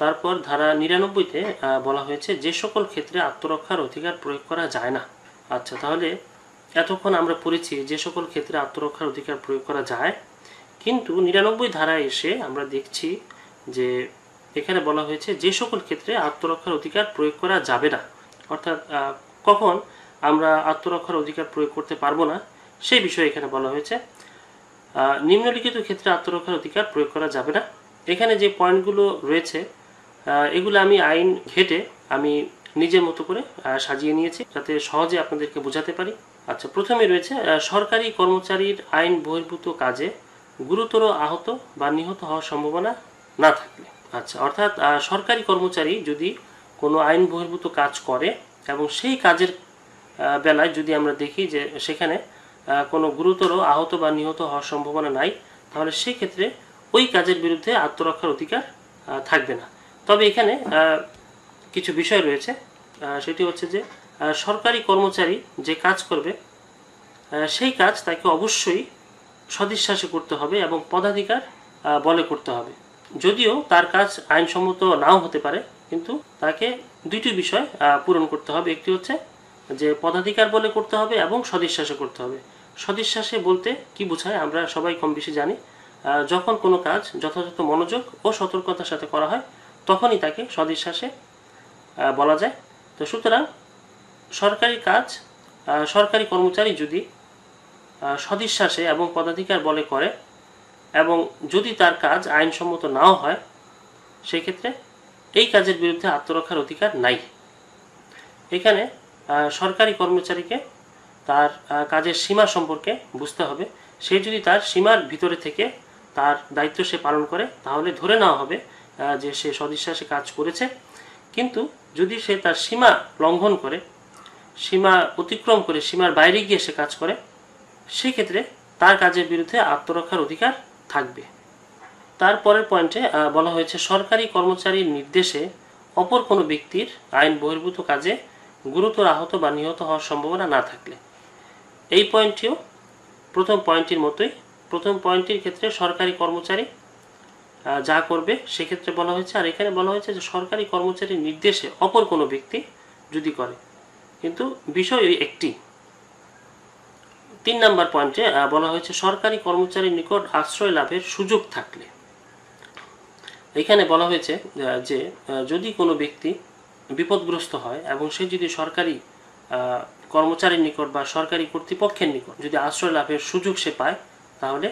তারপর ধারা নিরানব্বইতে বলা হয়েছে, যে সকল ক্ষেত্রে আত্মরক্ষার অধিকার প্রয়োগ করা যায় না। আচ্ছা তাহলে এতক্ষণ আমরা পড়েছি যে সকল ক্ষেত্রে আত্মরক্ষার অধিকার প্রয়োগ করা যায়, কিন্তু নিরানব্বই ধারায় এসে আমরা দেখছি যে এখানে বলা হয়েছে, যে সকল ক্ষেত্রে আত্মরক্ষার অধিকার প্রয়োগ করা যাবে না। অর্থাৎ কখন আমরা আত্মরক্ষার অধিকার প্রয়োগ করতে পারব না, সেই বিষয়ে এখানে বলা হয়েছে নিম্নলিখিত ক্ষেত্রে আত্মরক্ষার অধিকার প্রয়োগ করা যাবে না। এখানে যে পয়েন্টগুলো রয়েছে এগুলো আমি আইন ঘেটে আমি নিজের মতো করে সাজিয়ে নিয়েছি যাতে সহজে আপনাদেরকে বোঝাতে পারি। আচ্ছা প্রথমে রয়েছে সরকারি কর্মচারীর আইন বহির্ভূত কাজে গুরুতর আহত বা নিহত হওয়ার সম্ভাবনা না থাকলে। আচ্ছা অর্থাৎ সরকারি কর্মচারী যদি কোনো আইন বহির্ভূত কাজ করে এবং সেই কাজের বেলায় যদি আমরা দেখি যে সেখানে কোনো গুরুতর আহত বা নিহত হওয়ার সম্ভাবনা নাই, তাহলে সেই ক্ষেত্রে ওই কাজের বিরুদ্ধে আত্মরক্ষার অধিকার থাকবে না। তবে এখানে কিছু বিষয় রয়েছে। সেটি হচ্ছে যে সরকারি কর্মচারী যে কাজ করবে সেই কাজ তাকে অবশ্যই সদিশ্বাসে করতে হবে এবং পদাধিকার বলে করতে হবে। যদিও তার কাজ আইনসম্মত নাও হতে পারে, কিন্তু তাকে দুইটি বিষয় পূরণ করতে হবে। একটি হচ্ছে যে, পদাধিকার বলে করতে হবে এবং সদিশ্বাসে করতে হবে। সদিশ্বাসে বলতে কি বোঝায় আমরা সবাই কম বেশি জানি। যখন কোনো কাজ যথাযথ মনোযোগ ও সতর্কতার সাথে করা হয় তখনই তাকে সদিশ্বাসে বলা যায়। তো সুতরাং সরকারি কাজ সরকারি কর্মচারী যদি সদিশ্বাসে এবং পদাধিকার বলে করে এবং যদি তার কাজ আইনসম্মত নাও হয়, সেক্ষেত্রে এই কাজের বিরুদ্ধে আত্মরক্ষার অধিকার নাই। এখানে সরকারি কর্মচারীকে তার কাজের সীমা সম্পর্কে বুঝতে হবে। সে যদি তার সীমার ভিতরে থেকে তার দায়িত্ব সে পালন করে, তাহলে ধরে নেওয়া হবে যে সে সদিশ্বাসে কাজ করেছে। কিন্তু যদি সে তার সীমা লঙ্ঘন করে, সীমা অতিক্রম করে, সীমার বাইরে গিয়ে সে কাজ করে, সেক্ষেত্রে তার কাজের বিরুদ্ধে আত্মরক্ষার অধিকার থাকবে। তারপরের পয়েন্টে বলা হয়েছে, সরকারি কর্মচারীর নির্দেশে অপর কোনো ব্যক্তির আইন বহির্ভূত কাজে গুরুতর আহত বা নিহত হওয়ার সম্ভাবনা না থাকলে। এই পয়েন্টটিও প্রথম পয়েন্টটির মতোই। প্রথম পয়েন্টটির ক্ষেত্রে সরকারি কর্মচারী যা করবে, সেক্ষেত্রে বলা হয়েছে, আর এখানে বলা হয়েছে যে সরকারি কর্মচারীর নির্দেশে অপর কোনো ব্যক্তি যদি করে। কিন্তু বিষয় একটি। তিন নম্বর পয়েন্টে বলা হয়েছে সরকারি কর্মচারীর নিকট আশ্রয় লাভের সুযোগ থাকলে। এখানে বলা হয়েছে যে যদি কোনো ব্যক্তি বিপদগ্রস্ত হয় এবং সে যদি সরকারি কর্মচারীর নিকট বা সরকারি কর্তৃপক্ষের নিকট যদি আশ্রয় লাভের সুযোগ সে পায়, তাহলে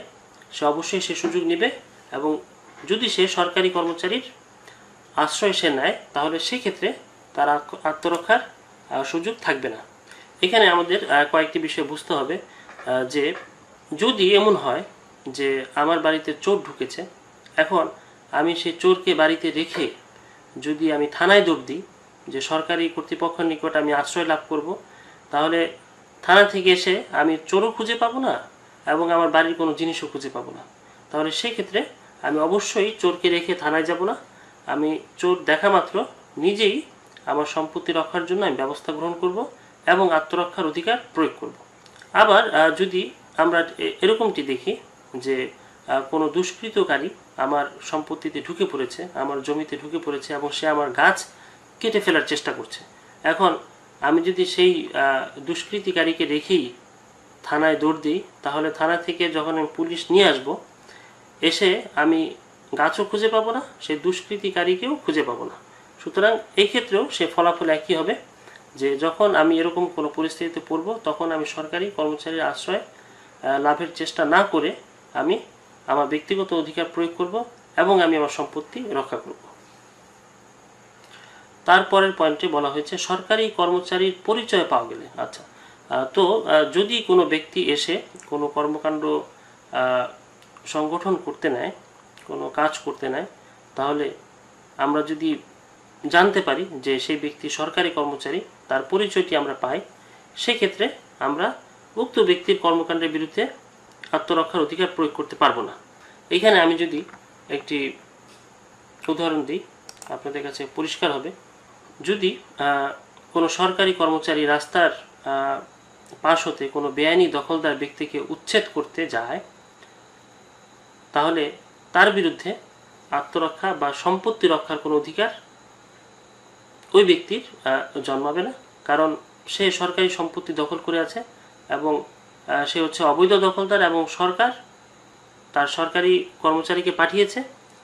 সে অবশ্যই সে সুযোগ নেবে এবং যদি সে সরকারি কর্মচারীর আশ্রয় সে নেয়, তাহলে সেক্ষেত্রে তার আত্মরক্ষার সুযোগ থাকবে না। এখানে আমাদের কয়েকটি বিষয় বুঝতে হবে যে যদি এমন হয় যে আমার বাড়িতে চোর ঢুকেছে, এখন আমি সেই চোরকে বাড়িতে রেখে যদি আমি থানায় দৌড় দিই যে সরকারি কর্তৃপক্ষের নিকট আমি আশ্রয় লাভ করব, তাহলে থানা থেকে এসে আমি চোরও খুঁজে পাবো না এবং আমার বাড়ির কোনো জিনিসও খুঁজে পাবো না। তাহলে সেক্ষেত্রে আমি অবশ্যই চোরকে রেখে থানায় যাব না। আমি চোর দেখা মাত্র। নিজেই আমার সম্পত্তি রক্ষার জন্য আমি ব্যবস্থা গ্রহণ করব এবং আত্মরক্ষার অধিকার প্রয়োগ করব। আবার যদি আমরা এরকমটি দেখি যে কোনো দুষ্কৃতকারী আমার সম্পত্তিতে ঢুকে পড়েছে, আমার জমিতে ঢুকে পড়েছে এবং সে আমার গাছ কেটে ফেলার চেষ্টা করছে। এখন আমি যদি সেই দুষ্কৃতিকারীকে রেখেই থানায় দৌড় দিই, তাহলে থানা থেকে যখন আমি পুলিশ নিয়ে আসব এসে আমি গাছও খুঁজে পাবো না সেই দুষ্কৃতিকারীকেও খুঁজে পাবো না। সুতরাং এই ক্ষেত্রেও সে ফলাফল একই হবে যে যখন আমি এরকম কোনো পরিস্থিতিতে পড়ব, তখন আমি সরকারি কর্মচারীর আশ্রয় লাভের চেষ্টা না করে আমি আমার ব্যক্তিগত অধিকার প্রয়োগ করব এবং আমি আমার সম্পত্তি রক্ষা করব। তারপরের পয়েন্টে বলা হয়েছে, সরকারি কর্মচারীর পরিচয় পাওয়া গেলে। আচ্ছা তো যদি কোনো ব্যক্তি এসে কোনো কর্মকাণ্ড সংগঠন করতে নেয়, কোনো কাজ করতে নেয়, তাহলে আমরা যদি জানতে পারি যে সেই ব্যক্তি সরকারি কর্মচারী, তার পরিচয়টি আমরা পাই, সেক্ষেত্রে আমরা উক্ত ব্যক্তির কর্মকাণ্ডের বিরুদ্ধে আত্মরক্ষার অধিকার প্রয়োগ করতে পারব না। এখানে আমি যদি একটি উদাহরণ দিই, আপনাদের কাছে পরিষ্কার হবে। যদি কোনো সরকারি কর্মচারী রাস্তার পাশ হতে কোনো বেআইনি দখলদার ব্যক্তিকে উচ্ছেদ করতে যায় তাহলে তার বিরুদ্ধে আত্মরক্ষা বা সম্পত্তি রক্ষার কোনো অধিকার ওই ব্যক্তির জন্মাবে না। কারণ সে সরকারি সম্পত্তি দখল করে আছে এবং সে হচ্ছে অবৈধ দখলদার এবং সরকার তার সরকারি কর্মচারীকে পাঠিয়েছে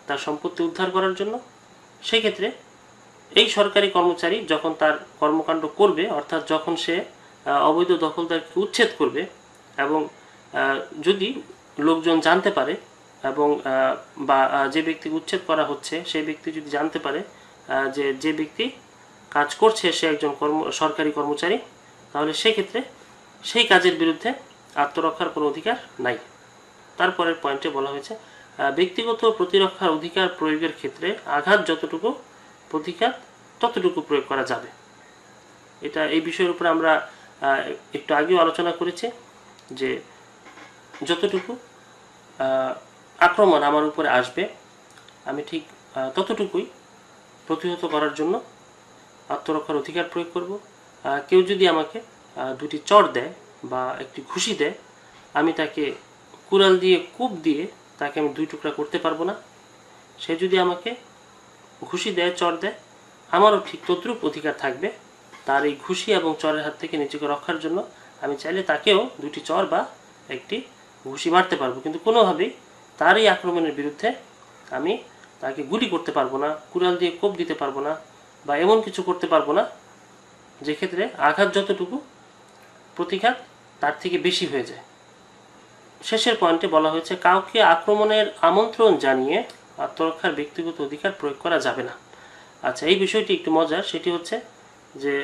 তার সম্পত্তি উদ্ধার করার জন্য। সেক্ষেত্রে এই সরকারি কর্মচারী যখন তার কর্মকাণ্ড করবে, অর্থাৎ যখন সে অবৈধ দখলদারকে উচ্ছেদ করবে এবং যদি লোকজন জানতে পারে এবং বা যে ব্যক্তিকে উচ্ছেদ করা হচ্ছে, সেই ব্যক্তি যদি জানতে পারে যে যে ব্যক্তি কাজ করছে, সে একজন কর্ম, সরকারি কর্মচারী, তাহলে সেক্ষেত্রে সেই কাজের বিরুদ্ধে আত্মরক্ষার কোনো অধিকার নাই। তারপরের পয়েন্টে বলা হয়েছে ব্যক্তিগত প্রতিরক্ষার অধিকার প্রয়োগের ক্ষেত্রে আঘাত যতটুকু প্রতিঘাত, ততটুকু প্রয়োগ করা যাবে। এটা, এই বিষয়ের উপর আমরা একটু আগেও আলোচনা করেছি যে, যতটুকু আক্রমণ আমার উপরে আসবে। আমি ঠিক ততটুকুই প্রতিহত করার জন্য আত্মরক্ষার অধিকার প্রয়োগ করব। কেউ যদি আমাকে দুটি চর দেয় বা একটি ঘুষি দেয়, আমি তাকে কুড়াল দিয়ে, কূপ দিয়ে তাকে আমি দুই টুকরা করতে পারব না। সে যদি আমাকে ঘুষি দেয়, চর দেয়, আমারও ঠিক তদ্রূপ অধিকার থাকবে। তার এই ঘুষি এবং চরের হাত থেকে নিজেকে রক্ষার জন্য আমি চাইলে তাকেও দুটি চর বা একটি ঘুষি মারতে পারব। কিন্তু কোনোভাবেই তার এই আক্রমণের বিরুদ্ধে আমি তাকে গুলি করতে পারব না, কুড়াল দিয়ে কোপ দিতে পারব না বা এমন কিছু করতে পারব না, যে ক্ষেত্রে আঘাত যতটুকু প্রতিঘাত তার থেকে বেশি হয়ে যায়। শেষের পয়েন্টে বলা হয়েছে, কাউকে আক্রমণের আমন্ত্রণ জানিয়ে আত্মরক্ষার ব্যক্তিগত অধিকার প্রয়োগ করা যাবে না। আচ্ছা এই বিষয়টি একটু মজার, সেটি হচ্ছে যে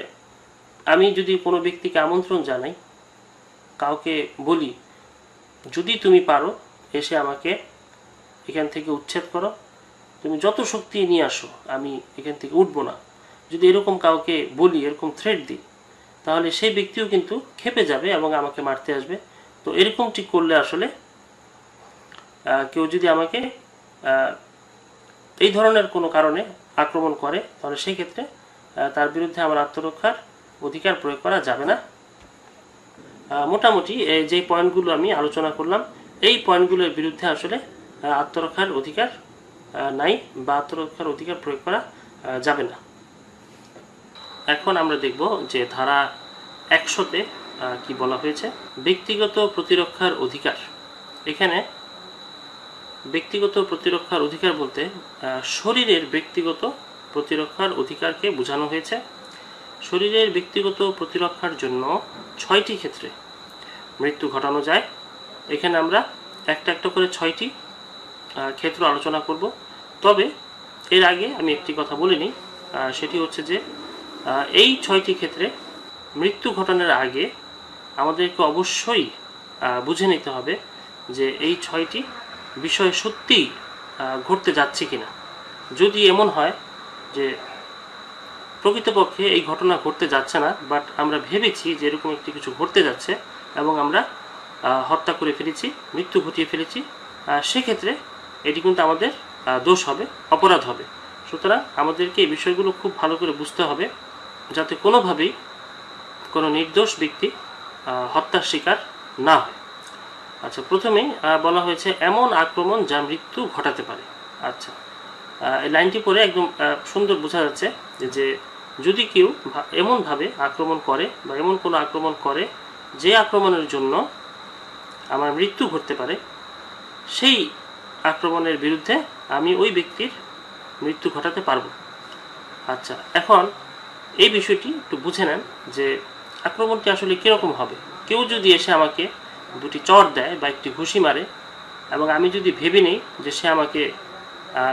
আমি যদি কোনো ব্যক্তিকে আমন্ত্রণ জানাই, কাউকে বলি, যদি তুমি পারো এসে আমাকে এখান থেকে উচ্ছেদ করো। তুমি যত শক্তি নিয়ে আসো, আমি এখান থেকে উঠবো না। যদি এরকম কাউকে বলি, এরকম থ্রেট দিই, তাহলে সেই ব্যক্তিও কিন্তু খেপে যাবে এবং আমাকে মারতে আসবে। তো এরকমটি করলে আসলে কেউ যদি আমাকে এই ধরনের কোনো কারণে আক্রমণ করে, তাহলে সেই ক্ষেত্রে তার বিরুদ্ধে আমার আত্মরক্ষার অধিকার প্রয়োগ করা যাবে না। মোটামুটি যে পয়েন্টগুলো আমি আলোচনা করলাম এই পয়েন্টগুলোর বিরুদ্ধে আসলে আত্মরক্ষার অধিকার নাই বা আত্মরক্ষার অধিকার প্রয়োগ করা যাবে না। এখন আমরা দেখব যে ধারা একশোতে কি বলা হয়েছে? ব্যক্তিগত প্রতিরক্ষার অধিকার। এখানে ব্যক্তিগত প্রতিরক্ষার অধিকার বলতে শরীরের ব্যক্তিগত প্রতিরক্ষার অধিকারকে বোঝানো হয়েছে। শরীরের ব্যক্তিগত প্রতিরক্ষার জন্য ছয়টি ক্ষেত্রে মৃত্যু ঘটানো যায়। এখানে আমরা একটা একটা করে ছয়টি ক্ষেত্র আলোচনা করব। তবে এর আগে আমি একটি কথা বলিনি সেটি হচ্ছে যে এই ছয়টি ক্ষেত্রে মৃত্যু ঘটানোর আগে আমাদেরকে অবশ্যই বুঝে নিতে হবে যে এই ছয়টি বিষয় সত্যিই ঘটতে যাচ্ছে কিনা। যদি এমন হয় যে প্রকৃতপক্ষে এই ঘটনা ঘটতে যাচ্ছে না, বাট আমরা ভেবেছি যে এরকম একটি কিছু ঘটতে যাচ্ছে এবং আমরা হত্যা করে ফেলেছি, মৃত্যু ঘটিয়ে ফেলেছি সেক্ষেত্রে এটি কিন্তু আমাদের দোষ হবে, অপরাধ হবে। সুতরাং আমাদেরকে এই বিষয়গুলো খুব ভালো করে বুঝতে হবে, যাতে কোনোভাবেই কোনো নির্দোষ ব্যক্তি হত্যার শিকার না হয়। আচ্ছা প্রথমেই বলা হয়েছে এমন আক্রমণ যা মৃত্যু ঘটাতে পারে। আচ্ছা এই লাইনটি পরে একদম সুন্দর বোঝা যাচ্ছে যে- যদি কেউ এমনভাবে আক্রমণ করে বা এমন কোনো আক্রমণ করে যে আক্রমণের জন্য আমার মৃত্যু ঘটতে পারে, সেই আক্রমণের বিরুদ্ধে আমি ওই ব্যক্তির মৃত্যু ঘটাতে পারব। আচ্ছা এখন এই বিষয়টি একটু বুঝে নেন যে আক্রমণটি আসলে কীরকম হবে। কেউ যদি এসে আমাকে দুটি চর দেয় বা একটি ঘুষি মারে এবং আমি যদি ভেবে নিই যে সে আমাকে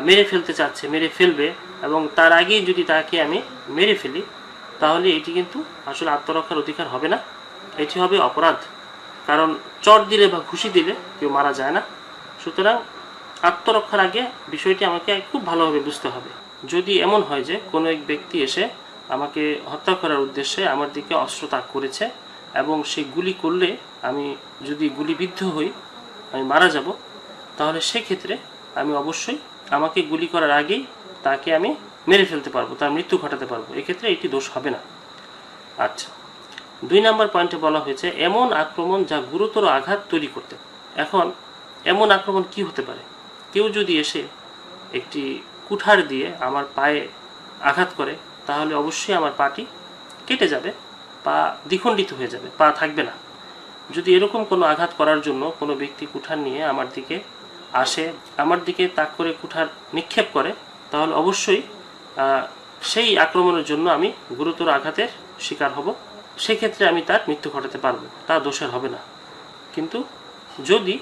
মেরে ফেলতে চাচ্ছে, মেরে ফেলবে এবং তার আগেই যদি তাকে আমি মেরে ফেলি, তাহলে এটি কিন্তু আসলে আত্মরক্ষার অধিকার হবে না। এটি হবে অপরাধ। কারণ চট দিলে বা ঘুষি দিলে কেউ মারা যায় না। সুতরাং আত্মরক্ষার আগে বিষয়টি আমাকে খুব ভালোভাবে বুঝতে হবে। যদি এমন হয় যে কোনো এক ব্যক্তি এসে আমাকে হত্যা করার উদ্দেশ্যে আমার দিকে অস্ত্র তাক করেছে এবং সে গুলি করলে আমি যদি গুলিবিদ্ধ হই, আমি মারা যাব, তাহলে সেক্ষেত্রে আমি অবশ্যই আমাকে গুলি করার আগেই তাকে আমি মেরে ফেলতে পারব, তার মৃত্যু ঘটাতে পারব। এক্ষেত্রে এটি দোষ হবে না। আচ্ছা। দুই নম্বর পয়েন্টে বলা হয়েছে, এমন আক্রমণ যা গুরুতর আঘাত তৈরি করতে এখন, এমন আক্রমণ কি হতে পারে? কেউ যদি এসে একটি কুঠার দিয়ে আমার পায়ে আঘাত করে, তাহলে অবশ্যই আমার পাটি কেটে যাবে, পা দ্বিখণ্ডিত হয়ে যাবে, পা থাকবে না। যদি এরকম কোনো আঘাত করার জন্য কোনো ব্যক্তি কুঠার নিয়ে আমার দিকে আসে, আমার দিকে তাক করে কুঠার নিক্ষেপ করে, তাহলে অবশ্যই সেই আক্রমণের জন্য আমি গুরুতর আঘাতের শিকার হব। সেক্ষেত্রে আমি তার মৃত্যু ঘটাতে পারব, তা দোষের হবে না। কিন্তু যদি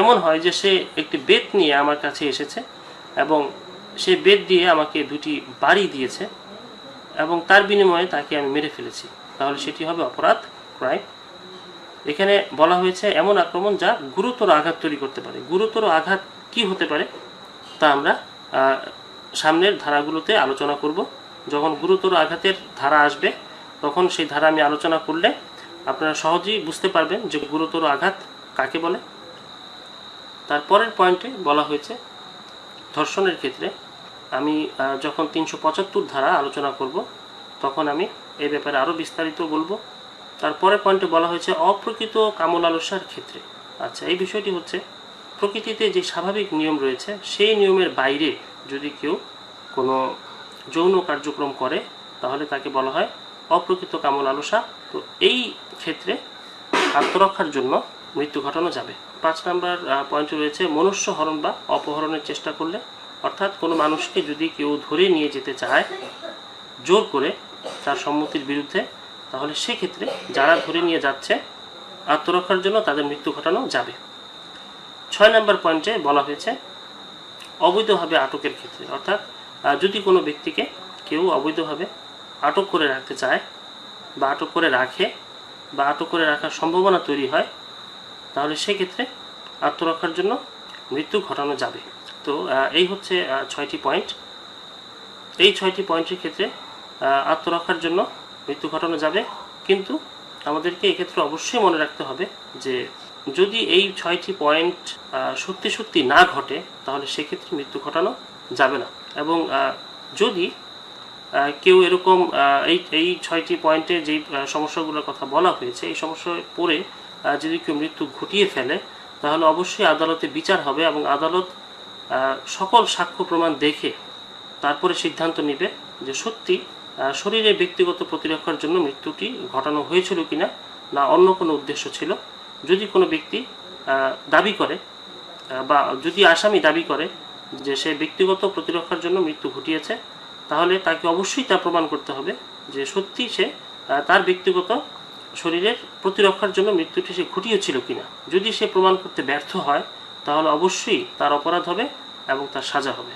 এমন হয় যে সে একটি বেত নিয়ে আমার কাছে এসেছে এবং সে বেত দিয়ে আমাকে দুটি বাড়ি দিয়েছে এবং তার বিনিময়ে তাকে আমি মেরে ফেলেছি, তাহলে সেটি হবে অপরাধ, ক্রাইম। এখানে বলা হয়েছে এমন আক্রমণ যা গুরুতর আঘাত তৈরি করতে পারে। গুরুতর আঘাত কি হতে পারে? তা আমরা সামনের ধারাগুলোতে আলোচনা করব। যখন গুরুতর আঘাতের ধারা আসবে তখন সেই ধারা আমি আলোচনা করলে আপনারা সহজেই বুঝতে পারবেন যে গুরুতর আঘাত কাকে বলে। তারপরের পয়েন্টে বলা হয়েছে, ধর্ষণের ক্ষেত্রে আমি যখন তিনশো পঁচাত্তর ধারা আলোচনা করব, তখন আমি এই ব্যাপারে আরও বিস্তারিত বলব। তারপরে পয়েন্টে বলা হয়েছে, অপ্রকৃত কামলালসার ক্ষেত্রে। আচ্ছা এই বিষয়টি হচ্ছে, প্রকৃতিতে যে স্বাভাবিক নিয়ম রয়েছে, সেই নিয়মের বাইরে যদি কেউ কোনো যৌন কার্যক্রম করে, তাহলে তাকে বলা হয় অপ্রকৃত কামলালসা তো এই ক্ষেত্রে আত্মরক্ষার জন্য মৃত্যু ঘটানো যাবে। পাঁচ নাম্বার পয়েন্ট রয়েছে, মনুষ্য হরণ বা অপহরণের চেষ্টা করলে, অর্থাৎ কোনো মানুষকে যদি কেউ ধরে নিয়ে যেতে চায়, জোর করে তার সম্মতির বিরুদ্ধে, তাহলে সেক্ষেত্রে যারা ধরে নিয়ে যাচ্ছে, আত্মরক্ষার জন্য তাদের মৃত্যু ঘটানো যাবে। ছয় নম্বর পয়েন্টে বলা হয়েছে, অবৈধভাবে আটকের ক্ষেত্রে। অর্থাৎ যদি কোনো ব্যক্তিকে কেউ অবৈধভাবে আটক করে রাখতে চায়, বা আটক করে রাখে, বা আটক করে রাখার সম্ভাবনা তৈরি হয়, তাহলে সেক্ষেত্রে আত্মরক্ষার জন্য মৃত্যু ঘটানো যাবে। তো এই হচ্ছে ছয়টি পয়েন্ট। এই ছয়টি পয়েন্টের ক্ষেত্রে আত্মরক্ষার জন্য মৃত্যু ঘটানো যাবে। কিন্তু আমাদেরকে এক্ষেত্রে অবশ্যই মনে রাখতে হবে যে, যদি এই ছয়টি পয়েন্ট সত্যি সত্যি না ঘটে, তাহলে সেক্ষেত্রে মৃত্যু ঘটানো যাবে না। এবং যদি কেউ এরকম এই এই ছয়টি পয়েন্টে যেই সমস্যাগুলোর কথা বলা হয়েছে, এই সমস্যায় পড়ে যদি কেউ মৃত্যু ঘটিয়ে ফেলে, তাহলে অবশ্যই আদালতে বিচার হবে এবং আদালত সকল সাক্ষ্য প্রমাণ দেখে তারপরে সিদ্ধান্ত নেবে যে সত্যি শরীরে ব্যক্তিগত প্রতিরক্ষার জন্য মৃত্যুটি ঘটানো হয়েছিল কিনা না অন্য কোনো উদ্দেশ্য ছিল। যদি কোনো ব্যক্তি দাবি করে বা যদি আসামি দাবি করে যে সে ব্যক্তিগত প্রতিরক্ষার জন্য মৃত্যু ঘটিয়েছে তাহলে তাকে অবশ্যই তা প্রমাণ করতে হবে যে সত্যি সে তার ব্যক্তিগত শরীরের প্রতিরক্ষার জন্য মৃত্যুটি সে ঘটিয়েছিল কিনা। যদি সে প্রমাণ করতে ব্যর্থ হয়, তাহলে অবশ্যই তার অপরাধ হবে এবং তার সাজা হবে।